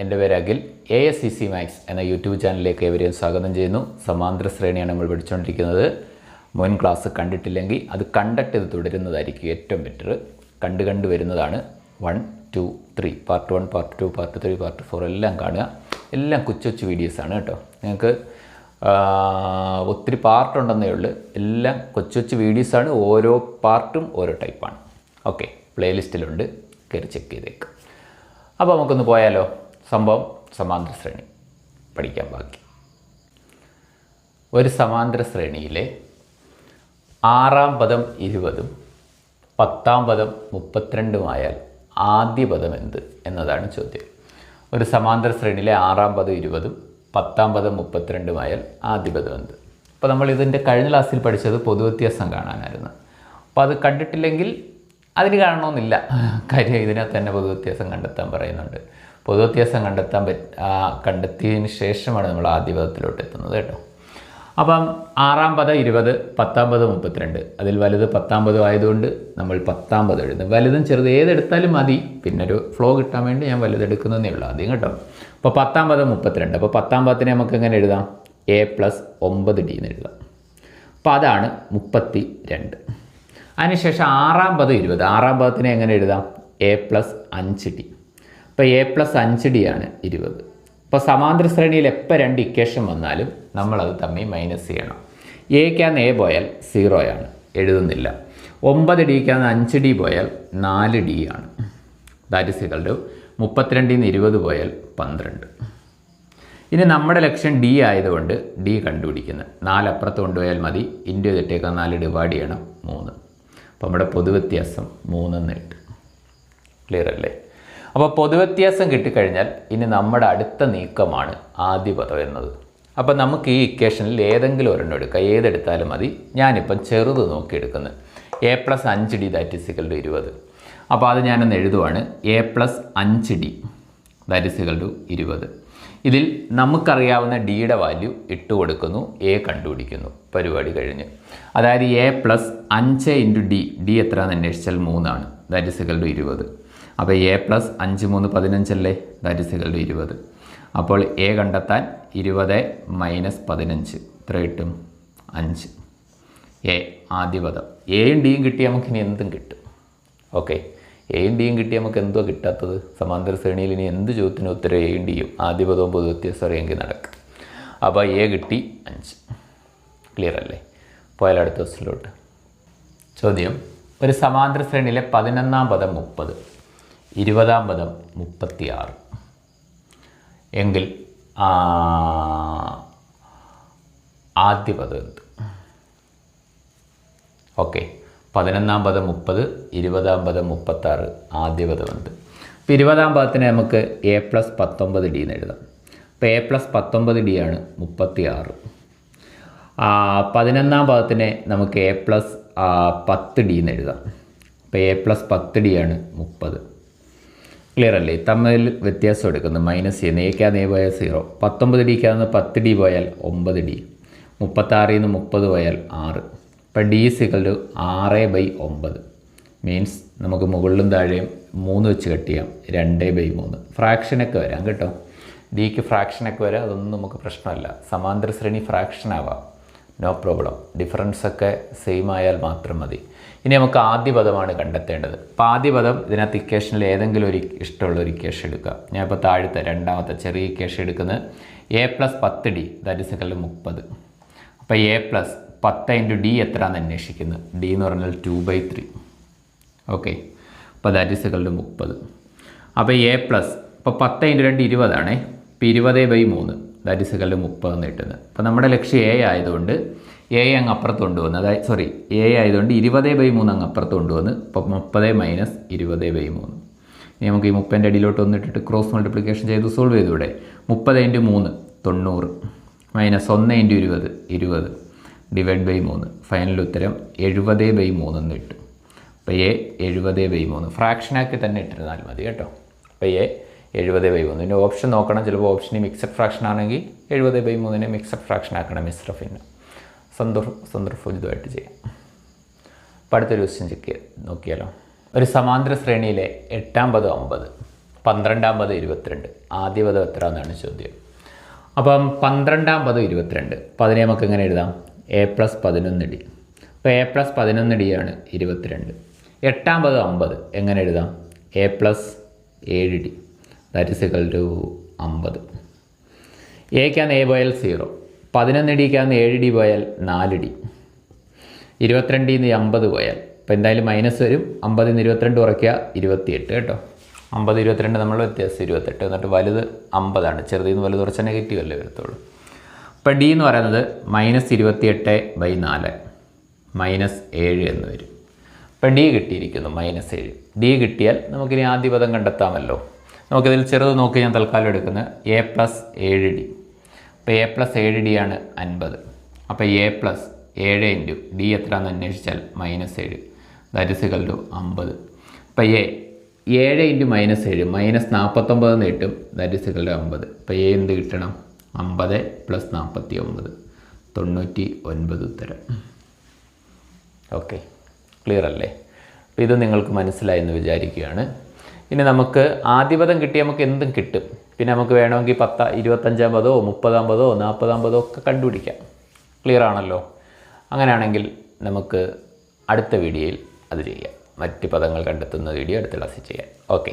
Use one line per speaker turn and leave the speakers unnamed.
എന്റെ പേര് Akhil A S C C max എന്ന യൂട്യൂബ് ചാനലിലേക്ക് ഏവരെയും സ്വാഗതം ചെയ്യുന്നു. സമാന്തര ശ്രേണിയാണ് നമ്മൾ പഠിച്ചുകൊണ്ടിരിക്കുന്നത് മുൻ ക്ലാസ് കണ്ടിട്ടില്ലെങ്കിൽ അത് കണ്ടിട്ട് ഇത് തുടരുന്നതായിരിക്കും ഏറ്റവും ബെറ്റർ കണ്ട് കണ്ട് വരുന്നതാണ്. One two three part one part two part three part four എല്ലാം കാണുക. എല്ലാം കൊച്ചു കൊച്ചു വീഡിയോസാണ് കേട്ടോ. നിങ്ങൾക്ക് ഒത്തിരി പാർട്ടുണ്ടെന്നേ ഉള്ളൂ. എല്ലാം കൊച്ചു കൊച്ചു വീഡിയോസാണ് ഓരോ പാർട്ടും ഓരോ ടൈപ്പാണ് ഓക്കെ പ്ലേലിസ്റ്റിലുണ്ട് കയറി ചെക്ക് ചെയ്തേക്ക്. അപ്പോൾ നമുക്കൊന്ന് പോയാലോ? സംഭവം സമാന്തര ശ്രേണി പഠിക്കാൻ ബാക്കി. ഒരു സമാന്തര ശ്രേണിയിലെ ആറാം പദം ഇരുപതും പത്താം പദം മുപ്പത്തിരണ്ടുമായാൽ ആദ്യ പദം എന്ത് എന്നതാണ് ചോദ്യം. ഒരു സമാന്തര ശ്രേണിയിലെ ആറാം പദം ഇരുപതും പത്താം പദം മുപ്പത്തിരണ്ടുമായാൽ ആദ്യ പദം എന്ത്? അപ്പോൾ നമ്മൾ ഇതിന്റെ കഴിഞ്ഞ ക്ലാസ്സിൽ പഠിച്ചത് പൊതുവ്യത്യാസം കാണാനായിരുന്നു. അപ്പോൾ അത് കണ്ടിട്ടില്ലെങ്കിൽ അതിന് കാണണമെന്നില്ല. കാര്യം ഇതിനകത്ത് തന്നെ പൊതുവ്യത്യാസം കണ്ടെത്താൻ പറയുന്നുണ്ട്. പൊതുവ്യത്യാസം കണ്ടെത്താൻ പറ്റ കണ്ടെത്തിയതിന് ശേഷമാണ് നമ്മൾ ആദ്യ പദത്തിലോട്ട് എത്തുന്നത് കേട്ടോ. അപ്പം ആറാം പദം ഇരുപത് പത്താം പദം മുപ്പത്തിരണ്ട്. അതിൽ വലുത് പത്താം പദം ആയതുകൊണ്ട് നമ്മൾ പത്താം പദം എഴുതും വലുതും ചെറുത് ഏതെടുത്താലും മതി. പിന്നെ ഒരു ഫ്ലോ കിട്ടാൻ വേണ്ടി ഞാൻ വലുതെടുക്കുന്നതേ ഉള്ളൂ ആദ്യം കേട്ടോ. അപ്പോൾ പത്താം പദം മുപ്പത്തിരണ്ട്. അപ്പോൾ പത്താം പദത്തിനെ നമുക്ക് എങ്ങനെ എഴുതാം? എ പ്ലസ് ഒമ്പത് ഡി എന്ന് എഴുതാം. അപ്പോൾ അതാണ് മുപ്പത്തി രണ്ട് അതിനുശേഷം ആറാം പദം ഇരുപത്. ആറാം പദത്തിനെ എങ്ങനെ എഴുതാം? എ പ്ലസ് അഞ്ച് ഡി അപ്പോൾ എ പ്ലസ് അഞ്ച് ഡി ആണ് ഇരുപത്. ഇപ്പോൾ സമാന്തര ശ്രേണിയിൽ എപ്പോൾ രണ്ട് ഇക്വേഷൻ വന്നാലും നമ്മളത് തമ്മിൽ മൈനസ് ചെയ്യണം. എക്കാന്ന് എ പോയാൽ സീറോയാണ് എഴുതുന്നില്ല. ഒമ്പത് ഡിക്കാന്ന് അഞ്ച് ഡി പോയാൽ നാല് ഡി ആണ്. ദാറ്റ് ഇസ് ഇക്വൽ ടു മുപ്പത്തിരണ്ടിൽ നിന്ന് ഇരുപത് പോയാൽ പന്ത്രണ്ട്. ഇനി നമ്മുടെ ലക്ഷ്യം ഡി ആയതുകൊണ്ട് ഡി കണ്ടുപിടിക്കുന്നത് നാല് അപ്പുറത്ത് കൊണ്ടുപോയാൽ മതി. ഇന്റു ചെയ്തിട്ടേക്കാൾ നാല് ഡിവൈഡ് ചെയ്യണം. മൂന്ന്. അപ്പോൾ നമ്മുടെ പൊതുവ്യത്യാസം മൂന്നെന്ന് കിട്ടും. ക്ലിയർ അല്ലേ? അപ്പോൾ പൊതുവ്യത്യാസം കിട്ടിക്കഴിഞ്ഞാൽ ഇനി നമ്മുടെ അടുത്ത നീക്കമാണ് പദം എന്നത്. അപ്പോൾ നമുക്ക് ഈ ഇക്വേഷനിൽ ഏതെങ്കിലും ഒരെണ്ണം എടുക്കാം. ഏതെടുത്താലും മതി. ഞാനിപ്പം ചെറുത് നോക്കി എടുക്കുന്നത് എ പ്ലസ് അഞ്ച് D that is equal to ഇരുപത്. അപ്പോൾ അത് ഞാനൊന്ന് എഴുതുവാണ്. എ പ്ലസ് അഞ്ച് D that is equal to ഇരുപത്. ഇതിൽ നമുക്കറിയാവുന്ന ഡിയുടെ വാല്യൂ ഇട്ട് കൊടുക്കുന്നു. എ കണ്ടുപിടിക്കുന്നു. പരിപാടി കഴിഞ്ഞ്. അതായത് എ പ്ലസ് അഞ്ച് ഇന്റു ഡി ഡി എത്രയാണെന്ന് അന്വേഷിച്ചാൽ മൂന്നാണ്. ദാറ്റ് ഇസ് ഇസിക്കൽ ടു ഇരുപത്. അപ്പോൾ എ പ്ലസ് അഞ്ച് മൂന്ന് പതിനഞ്ചല്ലേ ദാറ്റ് ഇസ് ഇസിക്കൽ ടു ഇരുപത്. അപ്പോൾ എ കണ്ടെത്താൻ ഇരുപത് മൈനസ് പതിനഞ്ച്. ഇത്ര കിട്ടും? അഞ്ച്. എ ആദ്യ പദം. എയും ഡിയും കിട്ടി നമുക്കിനി എന്തും കിട്ടും? ഓക്കെ എയും ഡിയും കിട്ടി നമുക്ക് എന്തോ കിട്ടാത്തത്? സമാന്തര ശ്രേണിയിൽ ഇനി എന്ത് ചോദ്യത്തിനും ഉത്തരം എയും ഡിയും ആദ്യ പദവും പൊതു വ്യത്യാസം അറിയെങ്കിൽ നടക്കും. അപ്പോൾ എ കിട്ടി അഞ്ച്. ക്ലിയർ അല്ലേ? പോയാൽ അടുത്ത ദിവസത്തിലോട്ട് ചോദ്യം. ഒരു സമാന്തര ശ്രേണിയിലെ പതിനൊന്നാം പദം മുപ്പത് ഇരുപതാം പദം മുപ്പത്തിയാറ്. എങ്കിൽ ആദ്യ പദം എന്ത്? ഓക്കെ. പതിനൊന്നാം പദം മുപ്പത് ഇരുപതാം പദം മുപ്പത്താറ് ആദ്യ പദം എന്ത്? അപ്പോൾ ഇരുപതാം പദത്തിന് നമുക്ക് എ പ്ലസ് പത്തൊമ്പത് ഡി എന്ന് എഴുതാം. അപ്പോൾ എ പ്ലസ് പത്തൊമ്പത് ഡി ആണ് മുപ്പത്തി ആറ് പതിനൊന്നാം പദത്തിന് നമുക്ക് എ പ്ലസ് പത്ത് ഡി എന്ന് എഴുതാം. അപ്പോൾ എ പ്ലസ് പത്ത് ഡി ആണ് മുപ്പത്. ക്ലിയർ അല്ലേ? തമ്മിൽ വ്യത്യാസം എടുക്കുന്നത് മൈനസ് ചെയ്യുന്ന എക്കാന്ന് എ പോയാൽ സീറോ പത്തൊമ്പത് ഡിക്കാന്ന് പത്ത് ഡി പോയാൽ ഒമ്പത് ഡി മുപ്പത്താറിൽ നിന്ന് മുപ്പത് പോയാൽ ആറ്. ഇപ്പം ഡി സിക്കൽ ടു ആറ് ബൈ ഒമ്പത്. മീൻസ് നമുക്ക് മുകളിലും താഴെയും മൂന്ന് വെച്ച് കട്ട് ചെയ്യാം. രണ്ട് ബൈ മൂന്ന്. ഫ്രാക്ഷനൊക്കെ വരാം കേട്ടോ. ഡിക്ക് ഫ്രാക്ഷനൊക്കെ വരാം. അതൊന്നും നമുക്ക് പ്രശ്നമല്ല. സമാന്തര ശ്രേണി ഫ്രാക്ഷൻ ആവാം. നോ പ്രോബ്ലം ഡിഫറൻസ് ഒക്കെ സെയിം ആയാൽ മാത്രം മതി. ഇനി നമുക്ക് ആദ്യ പദമാണ് കണ്ടെത്തേണ്ടത്. അപ്പോൾ ആദ്യ പദം ഇതിനകത്ത് ഇക്വേഷനിൽ ഏതെങ്കിലും ഒരു ഇഷ്ടമുള്ള ഒരു ഇക്വേഷൻ എടുക്കുക. ഞാൻ ഇപ്പോൾ താഴത്തെ രണ്ടാമത്തെ ചെറിയ ഇക്വേഷൻ എടുക്കുന്നത് എ പ്ലസ് പത്ത് ഡി ദാറ്റ് ഇസ് എക്കൽ മുപ്പത്. അപ്പോൾ എ പ്ലസ് പത്ത് ഇന്റു ഡി എത്രയാണെന്ന് അന്വേഷിക്കുന്നത് ഡി എന്ന് പറഞ്ഞാൽ ടു ബൈ ത്രീ ഓക്കെ അപ്പോൾ ദാറ്റ് ഇസ് എക്കൽ മുപ്പത്. അപ്പോൾ എ പ്ലസ് ഇപ്പോൾ പത്ത് ഇന്റു രണ്ട് ഇരുപതാണേ. ഇപ്പോൾ ഇരുപത് ബൈ മൂന്ന്. ദാറ്റ് ഇസ് കല്ല് മുപ്പത് എന്ന് കിട്ടുന്നത്. അപ്പോൾ നമ്മുടെ ലക്ഷ്യം എ ആയതുകൊണ്ട് എ അങ്ങ് അപ്പുറത്ത് കൊണ്ടുവന്ന് അതായത് സോറി എ ആയതുകൊണ്ട് ഇരുപത് ബൈ മൂന്ന് അങ്ങ് അപ്പുറത്ത് കൊണ്ടുവന്ന് ഇപ്പോൾ മുപ്പത് മൈനസ് ഇരുപത് ബൈ മൂന്ന്. ഇനി നമുക്ക് ഈ മുപ്പതിന്റെ അടിയിലോട്ട് വന്നിട്ടിട്ട് ക്രോസ് മൾട്ടിപ്ലിക്കേഷൻ ചെയ്ത് സോൾവ് ചെയ്തൂടെ മുപ്പത് ഇന്റു മൂന്ന് തൊണ്ണൂറ്. മൈനസ് ഒന്ന് ഇന്റു ഇരുപത് ഇരുപത്. ഡിവൈഡ് ബൈ മൂന്ന്. ഫൈനൽ ഉത്തരം എഴുപത് ബൈ മൂന്ന് എന്ന് കിട്ടും. അപ്പോൾ എ എഴുപത് ബൈ മൂന്ന്. ഫ്രാക്ഷനാക്കി തന്നെ ഇട്ടിരുന്നാൽ മതി കേട്ടോ. അപ്പോൾ എ എഴുപത് ബൈ മൂന്ന്. ഇതിന്റെ ഓപ്ഷൻ നോക്കണം. ചിലപ്പോൾ ഓപ്ഷന് മിക്സഡ് ഫ്രാക്ഷൻ ആണെങ്കിൽ എഴുപത് ബൈ മൂന്നിനെ മിക്സഡ് ഫ്രാക്ഷൻ ആക്കണം മിശ്രഫിന് സന്ദർ സന്ദർഭോചിതമായിട്ട് ചെയ്യാം. അപ്പോൾ അടുത്തൊരു ക്വസ്റ്റ്യൻ ചെക്ക് നോക്കിയാലോ. ഒരു സമാന്തര ശ്രേണിയിലെ എട്ടാം പദം ഒമ്പത് പന്ത്രണ്ടാം പദം ഇരുപത്തിരണ്ട്. ആദ്യ പദം എത്ര എന്നാണ് ചോദ്യം. അപ്പം പന്ത്രണ്ടാം പദം ഇരുപത്തിരണ്ട്. പതിനെ നമുക്ക് എങ്ങനെ എഴുതാം? എ പ്ലസ് പതിനൊന്ന് ഡി അപ്പോൾ എ പ്ലസ് പതിനൊന്ന് ഡി ആണ് ഇരുപത്തിരണ്ട്. എട്ടാം പദം അമ്പത്. എങ്ങനെ എഴുതാം? എ പ്ലസ് ഏഴ് D that is equal to അമ്പത്. എക്കാന്ന് എ പോയാൽ സീറോ പതിനൊന്ന് ഡിക്കാന്ന് ഏഴ് ഡി പോയാൽ നാല് ഡി ഇരുപത്തിരണ്ടിൽ നിന്ന് അമ്പത് പോയാൽ അപ്പോൾ എന്തായാലും മൈനസ് വരും. അമ്പതിൽ നിന്ന് ഇരുപത്തിരണ്ട് കുറയ്ക്കുക ഇരുപത്തിയെട്ട് കേട്ടോ. അമ്പത് ഇരുപത്തിരണ്ട് നമ്മൾ വ്യത്യാസം ഇരുപത്തെട്ട്. എന്നിട്ട് വലുത് അമ്പതാണ്. ചെറുതിൽ നിന്ന് വലുത് കുറച്ച് നെഗറ്റീവ് അല്ലേ വരത്തുള്ളൂ. അപ്പോൾ ഡി എന്ന് പറയുന്നത് മൈനസ് ഇരുപത്തിയെട്ട് ബൈ നാല്. മൈനസ് ഏഴ് എന്ന് വരും. അപ്പോൾ ഡി കിട്ടിയിരിക്കുന്നു മൈനസ് ഏഴ്. ഡി കിട്ടിയാൽ നമുക്കിനി ആദ്യ പദം കണ്ടെത്താമല്ലോ. നമുക്കിതിൽ ചെറുത് നോക്കി ഞാൻ തൽക്കാലം എടുക്കുന്നത് എ പ്ലസ് ഏഴ് ഡി അപ്പോൾ എ പ്ലസ് ഏഴ് ഡി ആണ് അൻപത്. അപ്പോൾ എ പ്ലസ് ഏഴ് ഇന്റു ഡി എത്രയാണെന്ന് അന്വേഷിച്ചാൽ മൈനസ് ഏഴ്. ദാറ്റ് ഇസ് ഇക്കൽ ടു അമ്പത് അപ്പോൾ എ ഏഴ് ഇന്റു മൈനസ് ഏഴ് മൈനസ് നാൽപ്പത്തൊമ്പത് എന്ന് കിട്ടും. ദാറ്റ് ഇസ് ഇക്കൽ ടു അമ്പത് അപ്പോൾ എ എന്ത് കിട്ടണം? അമ്പത് പ്ലസ് നാൽപ്പത്തി ഒമ്പത് തൊണ്ണൂറ്റി ഒൻപത് ഉത്തരം. ഓക്കെ ക്ലിയർ അല്ലേ? അപ്പോൾ ഇത് നിങ്ങൾക്ക് മനസ്സിലായെന്ന് വിചാരിക്കുകയാണ്. ഇനി നമുക്ക് ആദ്യപദം കിട്ടി നമുക്ക് എന്തും കിട്ടും. പിന്നെ നമുക്ക് വേണമെങ്കിൽ പത്ത ഇരുപത്തഞ്ചാമ്പതോ മുപ്പതാമ്പതോ നാൽപ്പതാമ്പതോ ഒക്കെ കണ്ടുപിടിക്കാം. ക്ലിയർ ആണല്ലോ? അങ്ങനെയാണെങ്കിൽ നമുക്ക് അടുത്ത വീഡിയോയിൽ അത് ചെയ്യാം. മറ്റ് പദങ്ങൾ കണ്ടെത്തുന്ന വീഡിയോ അടുത്ത ക്ലാസ്സിൽ ചെയ്യാം. ഓക്കെ